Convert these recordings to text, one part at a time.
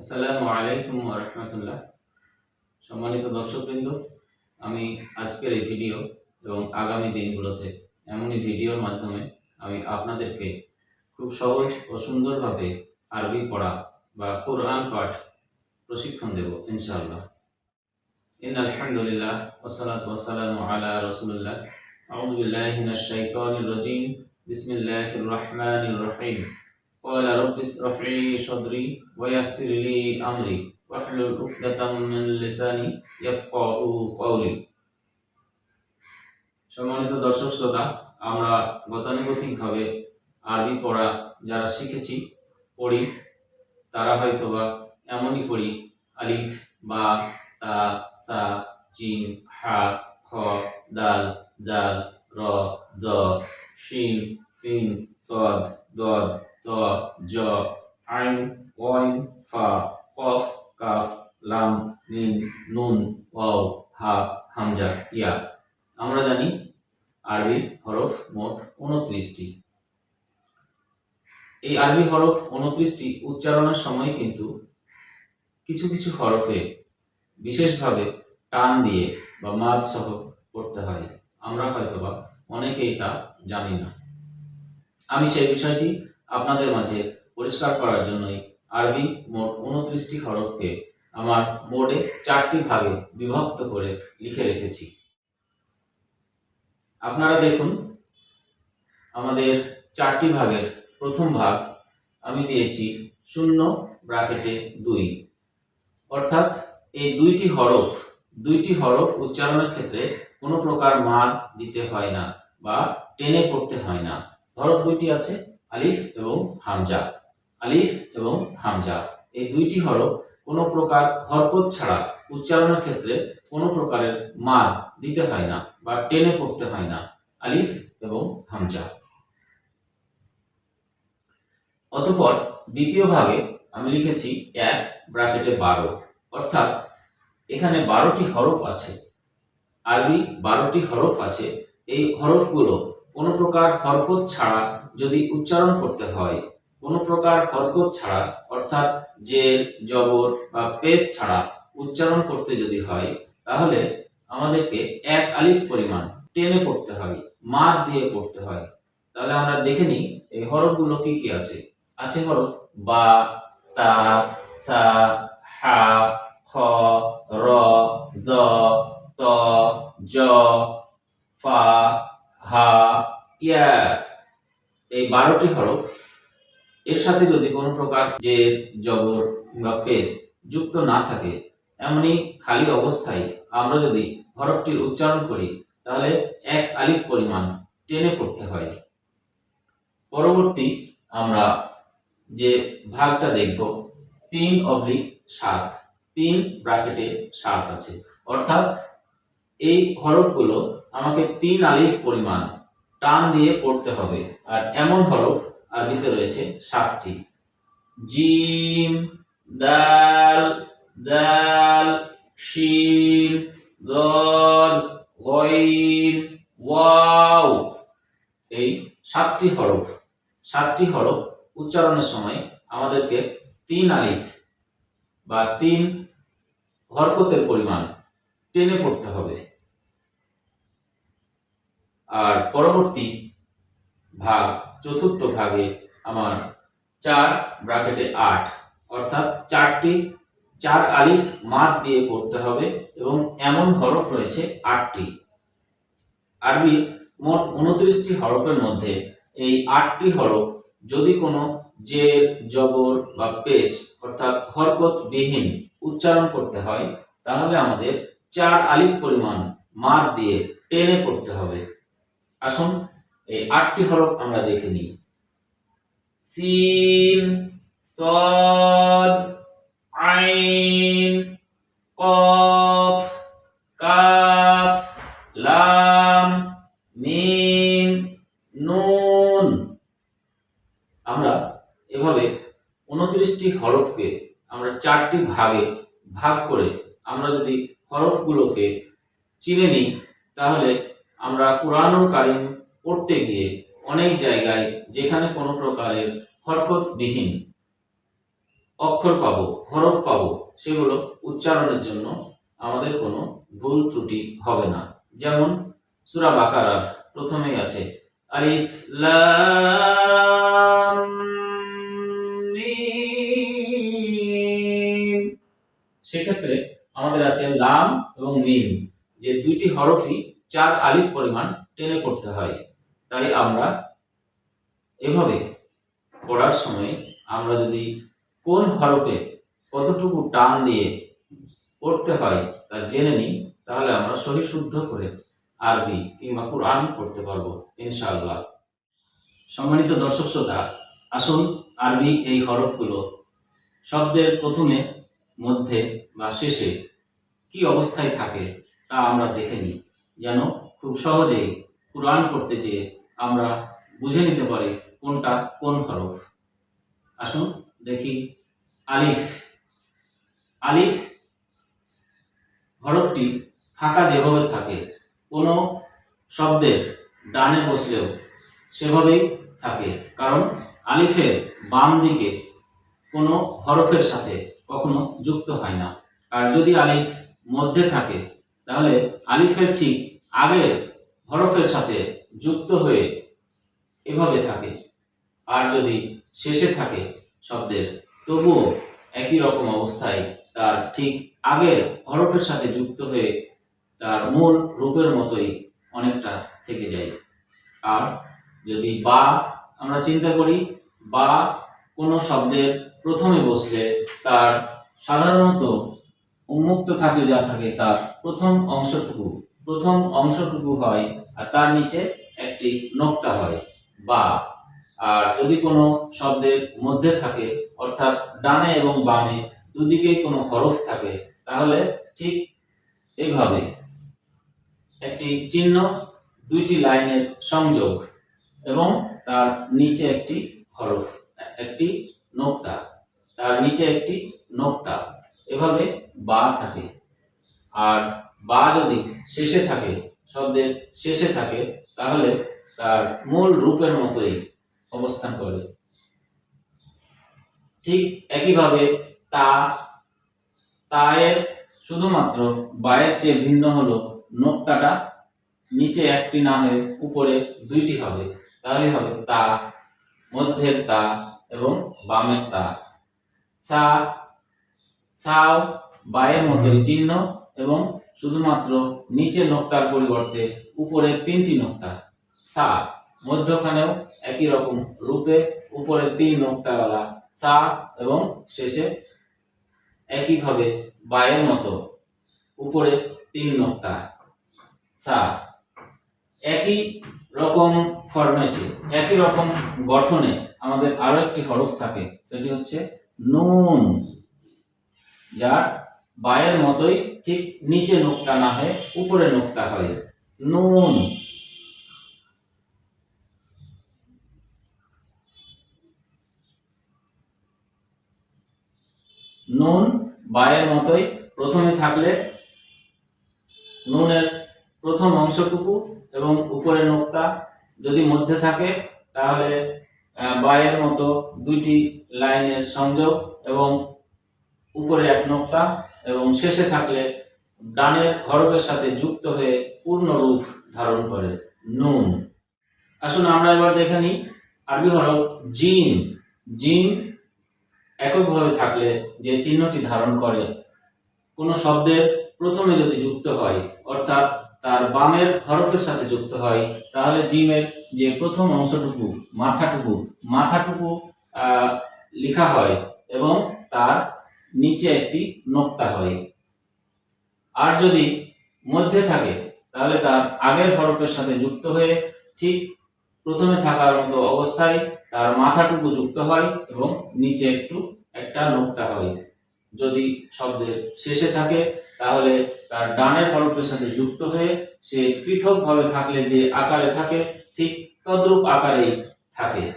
আসসালামু আলাইকুম রহমতুল্লাহ। সম্মানিত দর্শকবৃন্দ, আমি আজকের এই ভিডিও এবং আগামী দিনগুলোতে এমনই ভিডিওর মাধ্যমে আমি আপনাদেরকে খুব সহজ ও সুন্দরভাবে আরবি পড়া বা কোরআন পাঠ প্রশিক্ষণ দেব, ইনশাআল্লাহ। ইন আলহামদুলিল্লাহ ওসালাত ওয়াসালাম আলা রসুল্লাহ মিনাশ শাইতানির রাজিম। বিসমিল্লাহির রহমানির রহিম। قال رب اشرح لي صدري ويسر لي امري واحلل عقدة من لساني يفقهوا قولي সম্মানিত দর্শক শ্রোতা আমরা গতানুগতিকভাবে আরবি পড়া যারা শিখেছি পড়ি তারা হয়তোবা এমনই পড়ি আলিফ বা তা সা জিম আরবি হরফ উনত্রিশটি উচ্চারণের সময় কিন্তু কিছু কিছু হরফে বিশেষভাবে টান দিয়ে বা মাদ সহ পড়তে হয়। আমরা হয়তোবা অনেকেই তা জানি না। আমি সেই বিষয়টি আপনাদের মাঝে পরিষ্কার করার জন্যই আরবি মোট উনত্রিশটি হরফকে আমার বোর্ডে চারটি ভাগে বিভক্ত করে লিখে রেখেছি। আপনারা দেখুন, আমাদের চারটি ভাগের প্রথম ভাগ আমি দিয়েছি শূন্য ব্রাকেটে দুই। অর্থাৎ এই দুইটি হরফ দুইটি হরফ উচ্চারণের ক্ষেত্রে কোনো প্রকার মান দিতে হয় না বা টেনে পড়তে হয় না। হরফ দুইটি আছে, আলিফ এবং হামজা। আলিফ এবং হামজা, এই দুইটি হরফ কোনো প্রকার হরকত ছাড়া উচ্চারণের ক্ষেত্রে কোনো প্রকারের মান দিতে হয় না বা টেনে পড়তে হয় না। আলিফ এবং হামজা। অতঃপর দ্বিতীয় ভাগে আমি লিখেছি এক ব্রাকেটে বারো। অর্থাৎ এখানে বারোটি হরফ আছে। আরবি বারোটি হরফ আছে। এই হরফগুলো কোনো প্রকার হরকত ছাড়া যদি উচ্চারণ করতে হয়, কোনো প্রকার হরকত ছাড়া, অর্থাৎ জেল, জবর বা পেশ ছাড়া উচ্চারণ করতে যদি হয়, তাহলে আমাদেরকে এক আলিফ পরিমাণ টেনে পড়তে হয়, মার দিয়ে পড়তে হয়। তাহলে আমরা দেখে নিই এই হরফগুলো কি কি আছে। আছে হরফ বা, তা, সা, হা, খ, র, জ, ত, জ, ফা, হা, ইয়া। এই বারোটি হরফ এর সাথে যদি কোনো প্রকার যে, জবর বা পেশ যুক্ত না থাকে, এমনই খালি অবস্থায় আমরা যদি হরফটির উচ্চারণ করি, তাহলে এক আলিফ পরিমাণ টেনে পড়তে হয়। পরবর্তী আমরা যে ভাগটা দেখব, তিন অবলিক সাত, তিন ব্রাকেটে সাত আছে। অর্থাৎ এই হরফগুলো আমাকে তিন আলিফ পরিমাণ টান দিয়ে পড়তে হবে, আর এমন হরফ আরবিতে রয়েছে সাতটি। জিম, দাল দাল শিন দল গইন, ওয়াও। এই সাতটি হরফ সাতটি হরফ উচ্চারণের সময় আমাদেরকে তিন আলিফ বা তিন হরকতের পরিমাণ টেনে পড়তে হবে। আর পরবর্তী ভাগ, চতুর্থ ভাগে আমার চার ব্রাকেটে আট, অর্থাৎ চারটি, চার আলিফ মাত দিয়ে পড়তে হবে এবং এমন হরফ রয়েছে আটটি। আরবি মোট উনত্রিশটি হরফের মধ্যে এই আটটি হরফ যদি কোনো জের জবর বা পেশ, অর্থাৎ হরকত বিহীন উচ্চারণ করতে হয়, তাহলে আমাদের চার আলিফ পরিমাণ মাত দিয়ে টেনে পড়তে হবে। আসুন, এই আটটি হরফ আমরা দেখে নিই। সিন, সদ, আইন কফ কাফ লাম মিম নুন আমরা এভাবে উনত্রিশটি হরফকে আমরা চারটি ভাগে ভাগ করে আমরা যদি হরফগুলোকে চিনে নিই, তাহলে আমরা কোরআনুল কারিম পড়তে গিয়ে অনেক জায়গায় যেখানে কোনো প্রকারের হরকতবিহীন অক্ষর পাবো, হরফ পাবো, সেগুলো উচ্চারণের জন্য আমাদের কোনো ভুল ত্রুটি হবে না। যেমন সূরা বাকারার প্রথমেই আছে, আলিফ লাম সেক্ষেত্রে আমাদের আছে লাম এবং মিম, যে দুইটি হরফই চার আলিফ পরিমাণ টেনে পড়তে হয়। তাই আমরা এভাবে পড়ার সময় আমরা যদি কোন হরফে কতটুকু টান দিয়ে পড়তে হয় তা জেনে নিই, তাহলে আমরা সহি শুদ্ধ করে আরবি কিংবা কোরআন পড়তে পারব, ইনশাআল্লাহ। সম্মানিত দর্শক শ্রোতা, আসুন আরবি এই হরফগুলো শব্দের প্রথমে মধ্যে বা শেষে কি অবস্থায় থাকে তা আমরা দেখে নিই। যেন খুব সহজেই কোরআন পড়তে যেয়ে আমরা বুঝে নিতে পারি কোনটা কোন হরফ। আসুন দেখি আলিফ। আলিফ হরফটি ফাঁকা যেভাবে থাকে, কোনো শব্দের ডানে বসলেও সেভাবেই থাকে। কারণ আলিফের বাম দিকে কোনো হরফের সাথে কখনো যুক্ত হয় না। আর যদি আলিফ মধ্যে থাকে, তাহলে আলিফের ঠিক আগে হরফের সাথে যুক্ত হয়ে এভাবে থাকে। আর যদি শেষে থাকে শব্দের, তবুও একই রকম অবস্থায় তার ঠিক আগের হরফের সাথে যুক্ত হয়ে তার মূল রূপের মতোই অনেকটা থেকে যায়। আর যদি বা আমরা চিন্তা করি, বা কোনো শব্দের প্রথমে বসলে তার সাধারণত উন্মুক্ত থাকলে যা থাকে তার প্রথম অংশটুকু। প্রথম অংশটুকু হয় আর তার নিচে একটি নোক্তা হয়, বা। আর যদি কোনো শব্দের মধ্যে থাকে, অর্থাৎ ডানে এবং বামে দুদিকেই কোনো হরফ থাকে, তাহলে ঠিক এইভাবে একটি চিহ্ন, দুইটি লাইনের সংযোগ এবং তার নিচে একটি হরফ, একটি নোক্তা। তার নিচে একটি নোক্তা। এভাবে বা থাকে। আর বা যদি শেষে থাকে, শব্দের শেষে থাকে, তাহলে তার মূল রূপের মতোই অবস্থান করে। ঠিক একইভাবে তা, তায়ের শুধুমাত্র বায়ের চেয়ে ভিন্ন হলো নোক্তাটা। নিচে একটি না হয়ে উপরে দুইটি হবে। তাহলে হবে তা, মধ্যের তা এবং বামের তা। সা সাও বায়ের মতোই চিহ্ন এবং শুধুমাত্র নিচে নোক্তার পরিবর্তে উপরে তিনটি নোক্তা সা মধ্যখানেও একই রকম রূপে উপরে তিন নোক্তাওয়ালা সা এবং শেষে একইভাবে বায়ের মতো উপরে তিন নোক্তা সা একই রকম ফরম্যাটে একই রকম গঠনে আমাদের আরও একটি হরফ থাকে, সেটি হচ্ছে নুন। যার বায়ের মতোই ঠিক নিচে নোক্তা না হয়ে উপরে নোক্তা হয়। নুন। নুন বায়ের মতোই প্রথমে থাকলে নুনের প্রথম অংশটুকু এবং উপরে নোক্তা যদি মধ্যে থাকে, তাহলে বায়ের মতো দুইটি লাইনের সংযোগ এবং উপরে এক নোক্তা এবং শেষে থাকলে ডানের হরফের সাথে যুক্ত হয়ে পূর্ণ রূপ ধারণ করে নুন। আসুন আমরা এবার দেখে নিই আরবি হরফ জিম জিম এককভাবে থাকলে যে চিহ্নটি ধারণ করে, কোনো শব্দের প্রথমে যদি যুক্ত হয়, অর্থাৎ তার বামের হরফের সাথে যুক্ত হয়, তাহলে জিমের যে প্রথম অংশটুকু, মাথাটুকু মাথাটুকু লেখা হয় এবং তার নিচে একটি নোক্তা হয়। আর যদি মধ্যে থাকে, তাহলে তার আগের হরফের সাথে যুক্ত হয়ে ঠিক প্রথমে থাকার মতো অবস্থায় তার মাথাটুকু যুক্ত হয় এবং নিচে একটু একটা নোক্তা হয়। যদি শব্দের শেষে থাকে, তাহলে তার ডানের হরফের সাথে যুক্ত হয়ে সে পৃথকভাবে থাকলে যে আকারে থাকে ঠিক তদ্রূপ আকারেই থাকে।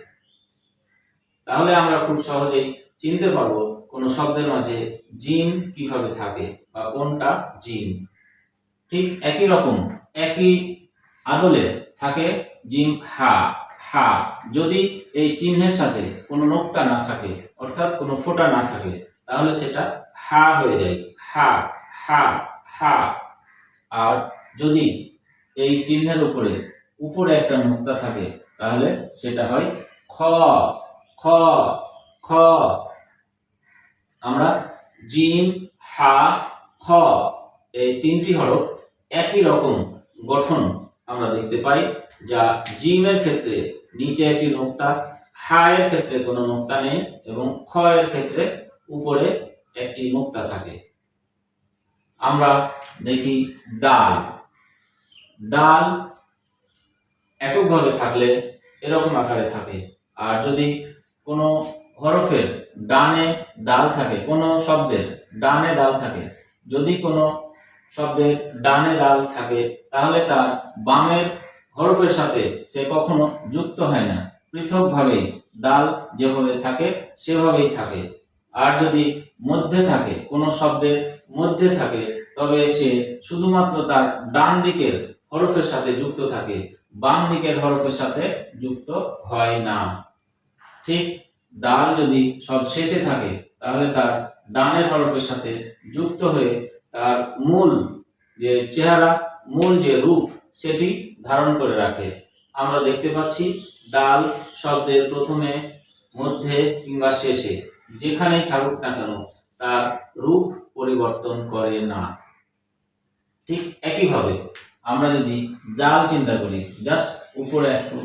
তাহলে আমরা খুব সহজেই চিনতে পারব কোনো শব্দের মাঝে জিন কীভাবে থাকে বা কোনটা জিন। ঠিক একই রকম, একই আদলে থাকে জিম হা হা। যদি এই চিহ্নের সাথে কোনো নোক্তা না থাকে, অর্থাৎ কোনো ফোঁটা না থাকে, তাহলে সেটা হা হয়ে যায়। হা হা হা। আর যদি এই চিহ্নের উপরে উপরে একটা নোক্তা থাকে, তাহলে সেটা হয় খ খ খ। আমরা জিম হা, খ, এই তিনটি হরফ একই রকম গঠন আমরা দেখতে পাই, যা জিমের ক্ষেত্রে নিচে একটি নোক্তা, হা এর ক্ষেত্রে কোনো নোক্তা নেই এবং খ এর ক্ষেত্রে উপরে একটি নোক্তা থাকে। আমরা দেখি ডাল ডাল এককভাবে থাকলে এরকম আকারে থাকে। আর যদি কোনো হরফের ডানে ডাল থাকে, কোনো শব্দের ডানে ডাল থাকে, যদি কোনো শব্দের ডানে ডাল থাকে, তাহলে তার বামের হরফের সাথে সে কখনো যুক্ত হয় না। পৃথকভাবে ডাল যেভাবে থাকে, সেভাবেই থাকে। আর যদি মধ্যে থাকে, কোনো শব্দের মধ্যে থাকে, তবে সে শুধুমাত্র তার ডান দিকের হরফের সাথে যুক্ত থাকে। বাম দিকের হরফের সাথে যুক্ত হয় না। ঠিক ডাল যদি সব শেষে থাকে, তাহলে তার ডানের হরফের সাথে যুক্ত হয়ে তার মূল যে চেহারা, মূল যে রূপ, সেটি ধারণ করে রাখে। আমরা দেখতে পাচ্ছি ডাল শব্দের প্রথমে, মধ্যে কিংবা শেষে, যেখানেই থাকুক না কেন, তার রূপ পরিবর্তন করে না। ঠিক একইভাবে আমরা যদি জাল চিন্তা করি জাস্ট উপরে একটু,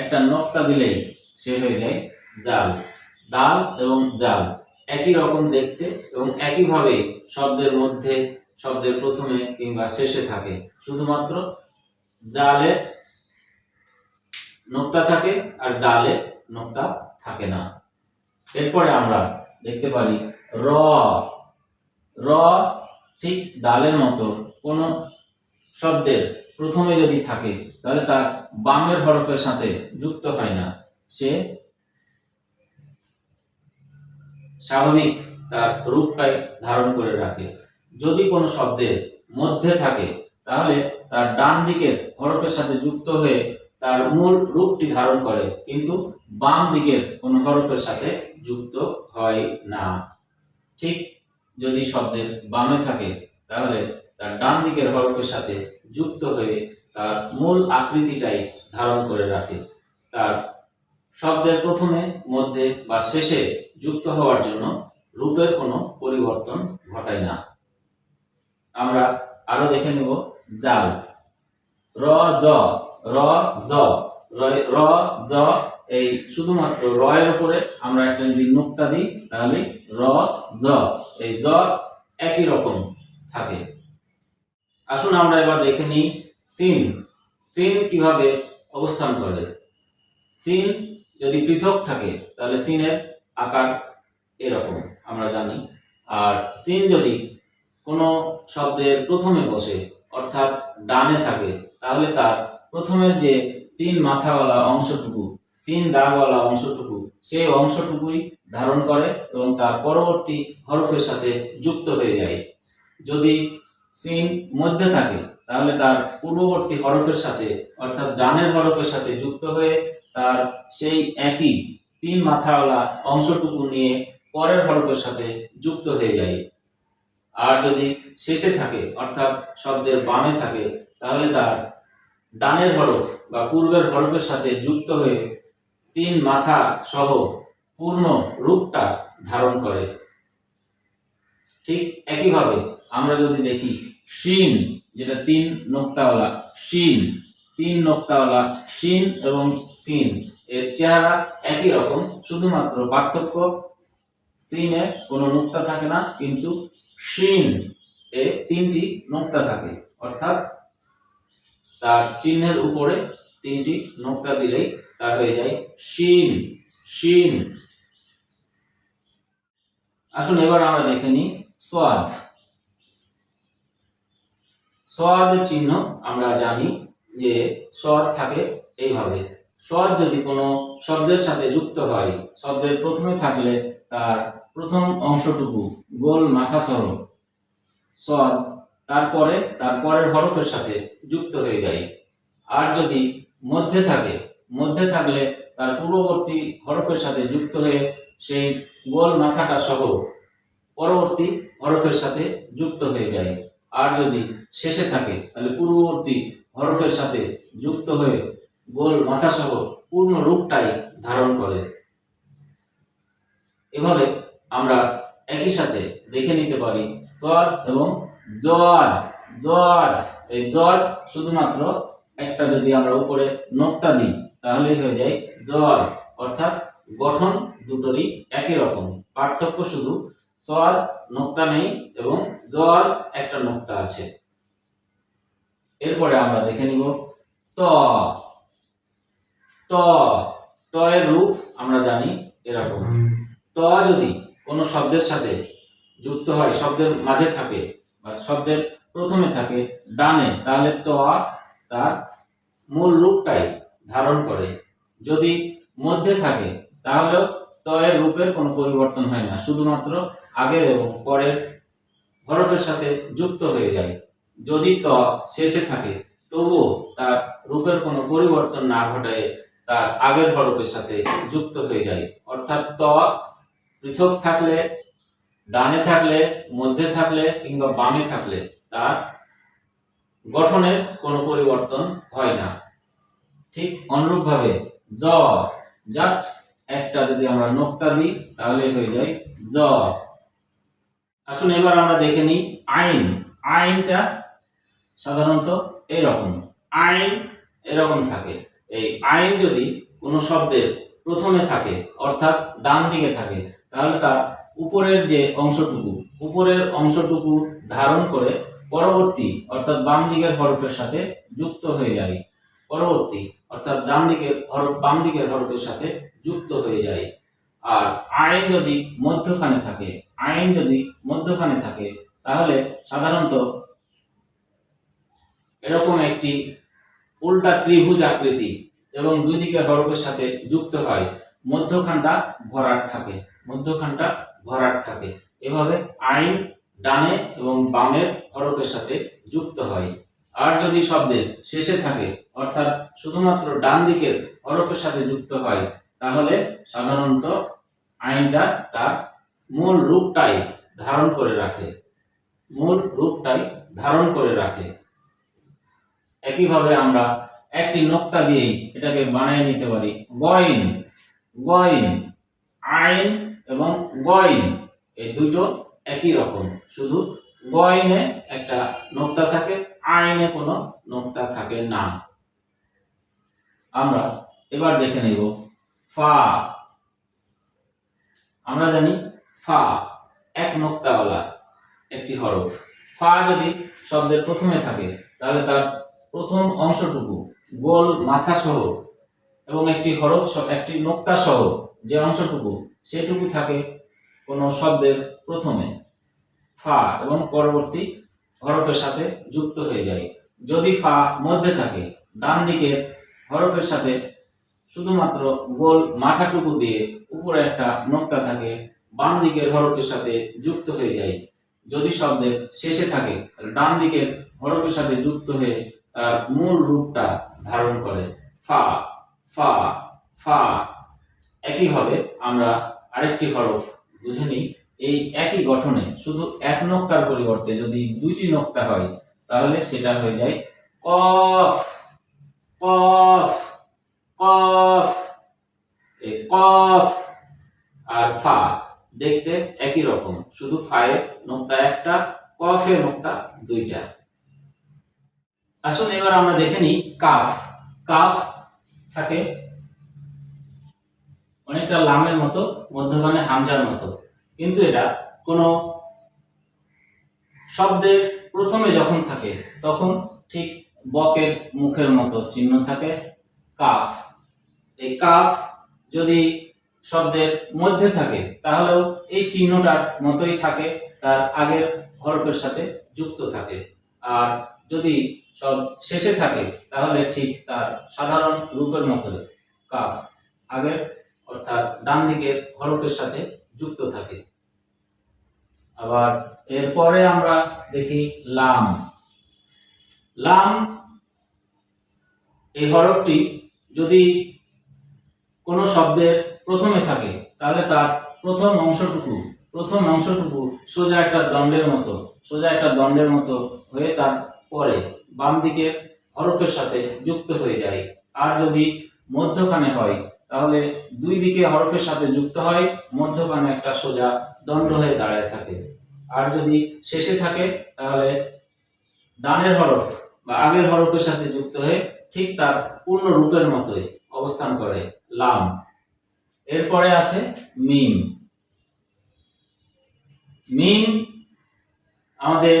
একটা নকটা দিলেই সে হয়ে যায় জাল। দাল এবং জাল, একই রকম দেখতে এবং একইভাবে শব্দের মধ্যে, শব্দের প্রথমে কিংবা শেষে থাকে। শুধুমাত্র জালে নোক্তা থাকে আর দালে নোক্তা থাকে না। এরপরে আমরা দেখতে পারি র। ঠিক ডালের মতো কোনো শব্দের প্রথমে যদি থাকে, তাহলে তার বামের হরফের সাথে যুক্ত হয় না। সে স্বাভাবিক তার রূপটাই ধারণ করে রাখে। যদি কোনো শব্দের মধ্যে থাকে, তাহলে তার ডান দিকের হরফের সাথে যুক্ত হয়ে তার মূল রূপটি ধারণ করে, কিন্তু বাম দিকের কোনো হরফের সাথে যুক্ত হয় না। ঠিক যদি শব্দের বামে থাকে, তাহলে তার ডান দিকের হরফের সাথে যুক্ত হয়ে তার মূল আকৃতিটাই ধারণ করে রাখে। তার শব্দের প্রথমে, মধ্যে বা শেষে যুক্ত হওয়ার জন্য রূপের কোনো পরিবর্তন ঘটায় না। আমরা আরও দেখে নেব। জাল। র, জ। র, জ। র- জ এই শুধুমাত্র র এর উপরে আমরা একটা যদি নোক্তা দিই, তাহলে র, জ। এই জ একই রকম থাকে। আসুন আমরা এবার দেখে নিই সিন সিন কীভাবে অবস্থান করে? সিন যদি পৃথক থাকে, তাহলে সিনের আকার এরকম, আমরা জানি। আর সিন যদি কোনো শব্দের প্রথমে বসে, অর্থাৎ ডানে থাকে, তাহলে তার প্রথমের যে তিন মাথাওয়ালা অংশটুকু, তিন দাগওয়ালা অংশটুকু, সেই অংশটুকুই ধারণ করে এবং তার পরবর্তী হরফের সাথে যুক্ত হয়ে যায়। যদি সিন মধ্যে থাকে, তাহলে তার পূর্ববর্তী হরফের সাথে, অর্থাৎ ডানের হরফের সাথে যুক্ত হয়ে তার সেই একই তিন মাথাওয়ালা অংশটুকু নিয়ে পরের হরফের সাথে যুক্ত হয়ে যায়। আর যদি শেষে থাকে, অর্থাৎ শব্দের বামে থাকে, তাহলে তার ডানের হরফ বা পূর্বের হরফের সাথে যুক্ত হয়ে তিন মাথা সহ পূর্ণ রূপটা ধারণ করে। ঠিক একইভাবে আমরা যদি দেখি, শিন, যেটা তিন নোক্তাওয়ালা, শিন, তিন নোক্তাওয়ালা, শিন এবং সিন, এর চেহারা একই রকম, শুধুমাত্র পার্থক্য সিনে কোনো নোক্তা থাকে না, কিন্তু শিন এ তিনটি নোক্তা থাকে। অর্থাৎ তার চিহ্নের উপরে তিনটি নোক্তা দিলেই তা হয়ে যায় শিন শিন। আসুন এবার আমরা দেখে নিই সোয়াদ। সোয়াদের চিহ্ন আমরা জানি যে সোয়াদ থাকে এইভাবে। সোয়াদ যদি কোনো শব্দের সাথে যুক্ত হয়, শব্দের প্রথমে থাকলে তার প্রথম অংশটুকু গোল মাথা সহ সোয়াদ তারপরে তার পরের হরফের সাথে যুক্ত হয়ে যায়। আর যদি মধ্যে থাকে, মধ্যে থাকলে তার পূর্ববর্তী হরফের সাথে যুক্ত হয়ে সেই গোল মাথাটা সহ পরবর্তী হরফের সাথে যুক্ত হয়ে যায়। আর যদি শেষে থাকে, তাহলে পূর্ববর্তী হরফের সাথে যুক্ত হয়ে গোল মাথা সহ পূর্ণ রূপটাই ধারণ করে। এভাবে আমরা একই সাথে দেখে নিতে পারি জদ এবং দদ দদ এই দদ শুধুমাত্র একটা যদি আমরা উপরে নোক্তা দিই, তাহলেই হয়ে যায় জল অর্থাৎ গঠন দুটোরই একই রকম। পার্থক্য শুধু সল নোক্তা নেই এবং জল একটা নোক্তা আছে। এরপরে আমরা দেখে নিব, ত। ত ত এর রূপ আমরা জানি এরকম। ত যদি কোনো শব্দের সাথে যুক্ত হয়, শব্দের মাঝে থাকে বা শব্দের প্রথমে থাকে, ডানে, তাহলে ত তার মূল রূপটাই ধারণ করে। যদি মধ্যে থাকে, তাহলেও ত এর রূপের কোনো পরিবর্তন হয় না। শুধুমাত্র আগের এবং পরের হরফের সাথে যুক্ত হয়ে যায়। যদি ত শেষে থাকে, তবুও তার রূপের কোনো পরিবর্তন না ঘটায়, তার আগের হরফের সাথে যুক্ত হয়ে যায়। অর্থাৎ ত পৃথক থাকলে, ডানে থাকলে, মধ্যে থাকলে কিংবা বামে থাকলে তার গঠনের কোনো পরিবর্তন হয় না। ঠিক অনুরূপভাবে জ জাস্ট একটা যদি আমরা নোক্তা দিই, তাহলে হয়ে যায় জ। আসুন এবার আমরা দেখে নিই আইন। আইনটা সাধারণত এরকম। আইন এরকম থাকে। এই আইন যদি কোনো শব্দের প্রথমে থাকে, অর্থাৎ ডান দিকে থাকে, তাহলে তার উপরের যে অংশটুকু, উপরের অংশটুকু ধারণ করে পরবর্তী, অর্থাৎ বাম দিকের হরফের সাথে যুক্ত হয়ে যায়। পরবর্তী, অর্থাৎ ডান দিকের হরফ বাম দিকের হরফের সাথে যুক্ত হয়ে যায়। আর আইন যদি মধ্যখানে থাকে, আইন যদি মধ্যখানে থাকে, তাহলে সাধারণত এরকম একটি উল্টা ত্রিভুজ আকৃতি এবং দুই দিকের হরফের সাথে যুক্ত হয়, মধ্যখানটা ভরাট থাকে, মধ্যখানটা ভরাট থাকে। এভাবে আইন ডানে এবং বামের হরফের সাথে যুক্ত হয়। আর যদি শব্দের শেষে থাকে অর্থাৎ শুধুমাত্র ডান দিকের হরফের সাথে যুক্ত হয়, তাহলে সাধারণত আইনটা তার মূল রূপটাই ধারণ করে রাখে। মূল রূপটাই ধারণ করে রাখে। একইভাবে আমরা একটি নোক্তা দিয়েই এটাকে বানিয়ে নিতে পারি, গয়ন। গয়ন, আইন এবং গয়ন, এই দুটো একই রকম। শুধু গয়নে একটা নোক্তা থাকে, আইনে কোনো নোক্তা থাকে না। আমরা এবার দেখে নেব। ফা। আমরা জানি ফা এক নোক্তাওয়ালা, একটি হরফ। ফা যদি শব্দের প্রথমে থাকে, তাহলে তার প্রথম অংশটুকু গোল মাথা সহ এবং একটি হরফ একটি নোক্তা সহ যে অংশটুকু, সেটুকু থাকে কোনো শব্দের প্রথমে। ফা এবং পরবর্তী হরফের সাথে যুক্ত হয়ে যায়। যদি ফা মধ্যে থাকে ডান দিকের হরফের সাথে শুধুমাত্র গোল মাথাটুকু দিয়ে উপরে একটা নোক্তা থাকে, বাম দিকের হরফের সাথে যুক্ত হয়ে যায়। যদি শব্দের শেষে থাকে, তাহলে ডান দিকের হরফের সাথে যুক্ত হয়ে তার মূল রূপটা ধারণ করে। ফা ফা ফা। একইভাবে আমরা আরেকটি হরফ বুঝে নিই। এই একই গঠনে শুধু এক নোক্তার পরিবর্তে যদি দুইটি নোক্তা হয়, তাহলে সেটা হয়ে যায় কফ। কফ কফ, এই কফ আর ফা দেখতে একই রকম। শুধু ফায়ের নোক্তা একটা, কফের নোক্তা দুইটা। আসুন এবার আমরা দেখে নিই কাফ। কাফ থাকে অনেকটা লামের মতো মধ্যখানে হামজার মতো। কিন্তু এটা কোনো শব্দের প্রথমে যখন থাকে, তখন ঠিক বকের মুখের মতো চিহ্ন থাকে, কাফ। এই কাফ যদি শব্দের মধ্যে থাকে, তাহলেও এই চিহ্নটার মতোই থাকে, তার আগের হরফের সাথে যুক্ত থাকে। আর যদি সব শেষে থাকে, তাহলে ঠিক তার সাধারণ রূপের মতো কাফ। আগের অর্থাৎ ডান দিকের হরফের সাথে যুক্ত থাকে। আবার এরপরে আমরা দেখি লাম। লাম এই হরফটি যদি কোনো শব্দের প্রথমে থাকে, তাহলে তার প্রথম অংশটুকু প্রথম অংশটুকু সোজা একটা দণ্ডের মতো, সোজা একটা দণ্ডের মতো হয়ে তার পরে বাম দিকের হরফের সাথে যুক্ত হয়ে যায়। আর যদি মধ্যখানে হয়, তাহলে দুই দিকে হরফের সাথে যুক্ত হয়, মধ্যখানে একটা সোজা দণ্ড হয়ে দাঁড়ায় থাকে। আর যদি শেষে থাকে, তাহলে ডানের হরফ বা আগের হরফের সাথে যুক্ত হয়ে ঠিক তার পূর্ণ রূপের মতোই অবস্থান করে লাম। এরপরে আছে মিম। মিম আমাদের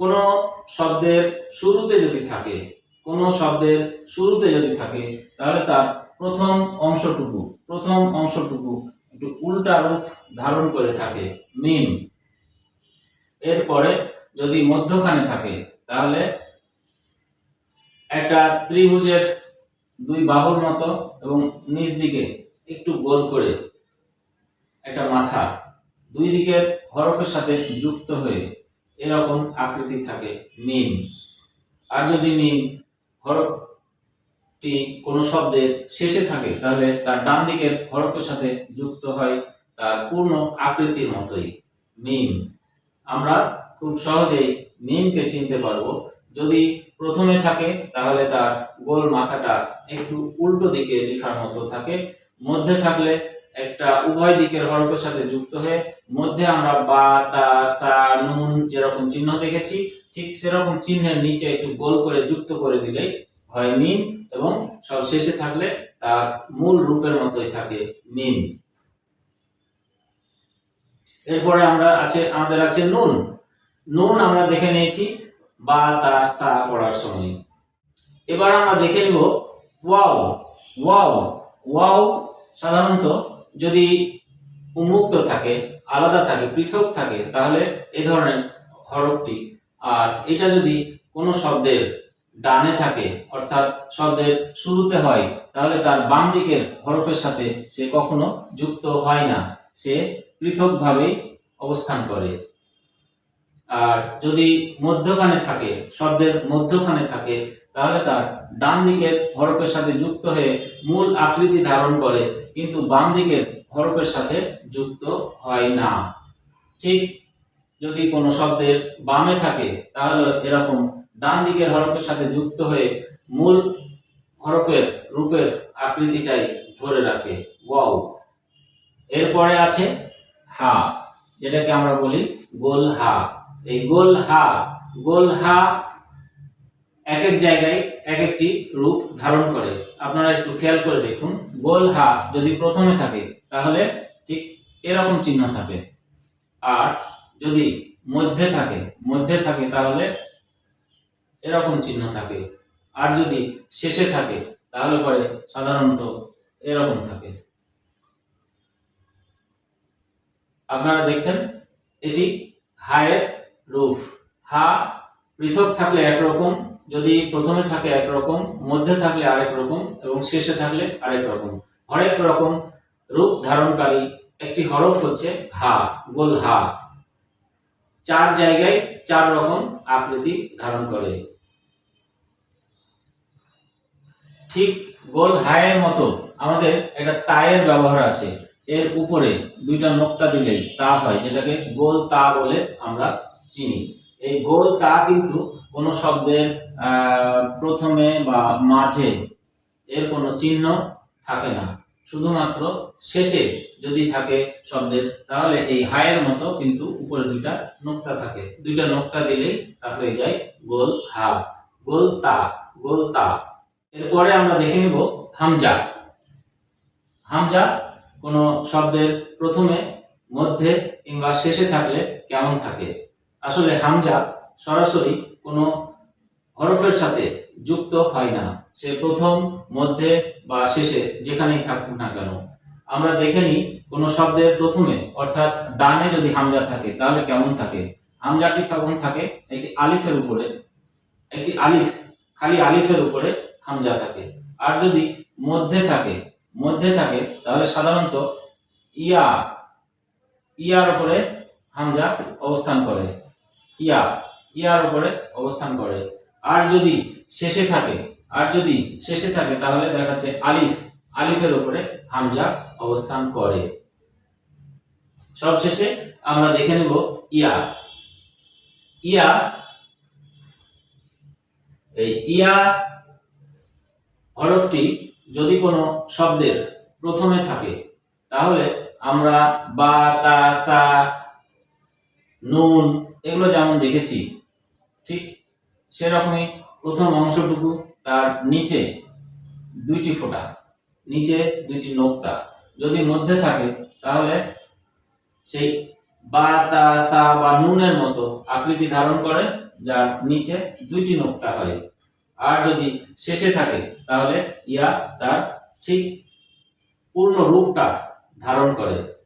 কোনো শব্দের শুরুতে যদি থাকে, কোনো শব্দের শুরুতে যদি থাকে, তাহলে তার প্রথম অংশটুকু প্রথম অংশটুকু একটু উল্টা রূপ ধারণ করে থাকে মিম। এরপরে যদি মধ্যখানে থাকে, তাহলে একটা ত্রিভুজের দুই বাহুর মতো এবং নিচ দিকে একটু গোল করে একটা মাথা, দুই দিকের হরফের সাথে যুক্ত হয়ে এরকম আকৃতি থাকে মিম। আর যদি মিম হরফটি কোনো শব্দের শেষে থাকে, তাহলে তার ডান দিকের হরফের সাথে যুক্ত হয় তার পূর্ণ আকৃতির মতোই মিম। আমরা খুব সহজেই মিমকে চিনতে পারব। যদি প্রথমে থাকে, তাহলে তার গোল মাথাটা একটু উল্টো দিকে লেখার মতো থাকে। মধ্যে থাকলে একটা উভয় দিকের হরফের সাথে যুক্ত হয়ে মধ্যে আমরা বা, তা তা নুন যেরকম চিহ্ন দেখেছি, ঠিক সেরকম চিহ্নের নিচে একটু গোল করে যুক্ত করে দিলেই হয় মিম এবং সব শেষে থাকলে তার মূল রূপের মতোই থাকে মিম এরপরে আমরা আছে, আমাদের আছে নুন। নুন আমরা দেখে নিয়েছি বা তা তা পড়ার সময়। এবার আমরা দেখে নিব, ওয়াও ওয়াও ওয়াও সাধারণত যদি উন্মুক্ত থাকে, আলাদা থাকে, পৃথক থাকে, তাহলে এই ধরনের হরফটি, আর এটা যদি কোনো শব্দের ডানে থাকে, অর্থাৎ শব্দের শুরুতে হয়, তাহলে তার বাম দিকের হরফের সাথে সে কখনো যুক্ত হয় না। সে পৃথকভাবেই অবস্থান করে। আর যদি মধ্যখানে থাকে, শব্দের মধ্যখানে থাকে, তাহলে তার ডান দিকের হরফের সাথে যুক্ত হয়ে মূল আকৃতি ধারণ করে, কিন্তু বাম দিকের হরফের সাথে যুক্ত হয় না। ঠিক যদি কোনো শব্দের বামে থাকে, তাহলে এরকম ডান দিকের হরফের সাথে যুক্ত হয়ে মূল হরফের রূপের আকৃতিটাই ধরে রাখে। ওয়াও। এরপরে আছে হা, যেটাকে আমরা বলি গোল হা। এই গোল হা গোল হা এক এক জায়গায় এক একটি রূপ ধারণ করে। আপনারা একটু খেয়াল করে দেখুন। গোল হা যদি প্রথমে থাকে, তাহলে ঠিক এরকম চিহ্ন থাকে। আর যদি মধ্যে থাকে মধ্যে থাকে, তাহলে এরকম চিহ্ন থাকে। আর যদি শেষে থাকে, তাহলে পরে সাধারণত এরকম থাকে। আপনারা দেখছেন? এটি হায়ের রূপ হা পৃথক থাকলে একরকম যদি প্রথমে থাকে একরকম মধ্যে থাকলে আরেক রকম, এবং শেষে থাকলে আরেক রকম। হরেক রকম রূপ ধারণকারী একটি হরফ হচ্ছে হা, গোল হা। চার জায়গায় চার রকম আকৃতি ধারণ করে। ঠিক গোল হায়ের মতো আমাদের একটা তায়ের ব্যবহার আছে। এর উপরে দুইটা নোক্তা দিলেই তা হয়, যেটাকে গোল তা বলে আমরা চিনি। এই গোল তা কিন্তু কোনো শব্দের প্রথমে বা মাঝে এর কোনো চিহ্ন থাকে না। শুধুমাত্র শেষে যদি থাকে শব্দের, তাহলে এই হায়ের মতো কিন্তু উপরে দুইটা নোক্তা থাকে। দুইটা নোক্তা দিলেই তা হয়ে যায় গোল হা, গোল তা গোল তা। এরপরে আমরা দেখে নিব হামজা। হামজা কোনো শব্দের প্রথমে, মধ্যে কিংবা শেষে থাকলে কেমন থাকে? আসলে হামজা সরাসরি কোনো হরফের সাথে যুক্ত হয় না। সে প্রথম, মধ্যে বা শেষে যেখানেই থাকুক না কেন। আমরা দেখে নিই কোনো শব্দের প্রথমে, অর্থাৎ ডানে যদি হামজা থাকে, তাহলে কেমন থাকে? হামজাটি তখন থাকে একটি আলিফের উপরে, একটি আলিফ, খালি আলিফের উপরে হামজা থাকে। আর যদি মধ্যে থাকে মধ্যে থাকে, তাহলে সাধারণত ইয়া, ইয়ার উপরে হামজা অবস্থান করে। ইয়া ইয়ার উপরে অবস্থান করে। আর যদি শেষে থাকে, আর যদি শেষে থাকে, তাহলে দেখাচ্ছে আলিফ, আলিফের উপরে হামজা অবস্থান করে। সবশেষে আমরা দেখে নেব ইয়া ইয়া এই ইয়া হরফটি যদি কোনো শব্দের প্রথমে থাকে, তাহলে আমরা বা, তা নুন এগুলো যেমন দেখেছি, ঠিক সেরকমই প্রথম অংশটুকু তার নিচে দুইটি ফোঁটা, নিচে দুইটি নোক্তা। যদি মধ্যে থাকে, তাহলে সেই বা, তা, সা বা নুনের মতো আকৃতি ধারণ করে, যার নিচে দুইটি নোক্তা হয়। আর যদি শেষে থাকে, তাহলে ইয়া তার ঠিক পূর্ণ রূপটা ধারণ করে।